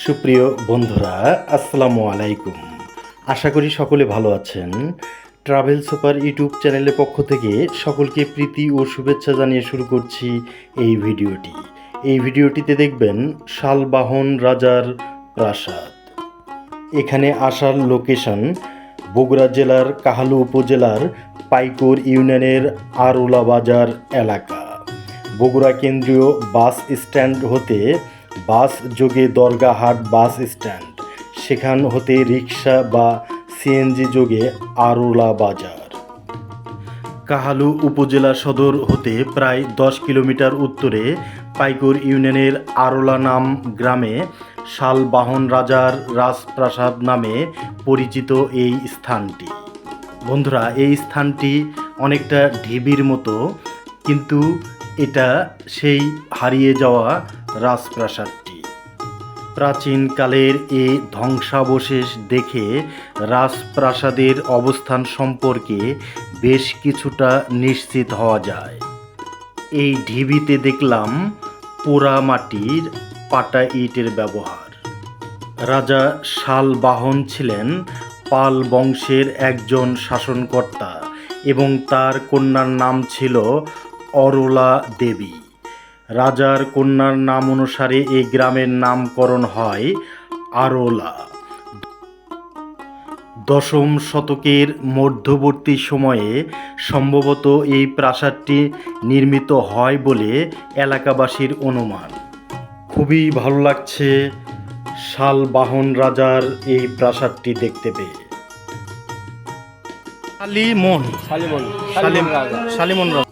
সুপ্রিয় বন্ধুরা, আসসালামু আলাইকুম। আশা করি সকলে ভালো আছেন। ট্রাভেল সুপার ইউটিউব চ্যানেলের পক্ষ থেকে সকলকে প্রীতি ও শুভেচ্ছা জানিয়ে শুরু করছি এই ভিডিওটি। এই ভিডিওটিতে দেখবেন শালবাহন রাজার প্রাসাদ। এখানে আসার লোকেশন বগুড়া জেলার কাহালু উপজেলার পাইকোর ইউনিয়নের আরুলা বাজার এলাকা। বগুড়া কেন্দ্রীয় বাস স্ট্যান্ড হতে বাস যোগে দরগাহাট বাস স্ট্যান্ড। সেখান হতে রিক্সা বা সিএনজি যোগে আরুলা বাজার। কাহালু উপজেলা সদর হতে প্রায় দশ কিলোমিটার উত্তরে পাইকর ইউনিয়নের আরোলা নাম গ্রামে শালবাহন রাজার রাজপ্রাসাদ নামে পরিচিত এই স্থানটি। বন্ধুরা, এই স্থানটি অনেকটা ঢিবির মতো, কিন্তু এটা সেই হারিয়ে যাওয়া রাজপ্রাসাদটি। প্রাচীনকালের এই ধ্বংসাবশেষ দেখে রাজপ্রাসাদের অবস্থান সম্পর্কে বেশ কিছুটা নিশ্চিত হওয়া যায়। এই ঢিবিতে দেখলাম পোড়া মাটির পাটা ইটের ব্যবহার। রাজা শালবাহন ছিলেন পাল বংশের একজন শাসনকর্তা এবং তার কন্যার নাম ছিল অরলা দেবী। রাজার কন্যার নাম অনুসারে এই গ্রামের নামকরণ হয় আরোলা। দশম শতকের মধ্যবর্তী সময়ে সম্ভবত এই প্রাসাদটি নির্মিত হয় বলে এলাকাবাসীর অনুমান। খুবই ভালো লাগছে শালবাহন রাজার এই প্রাসাদটি দেখতে পেয়ে। শালিমন শালিমন শালিম শালিমন রাজা।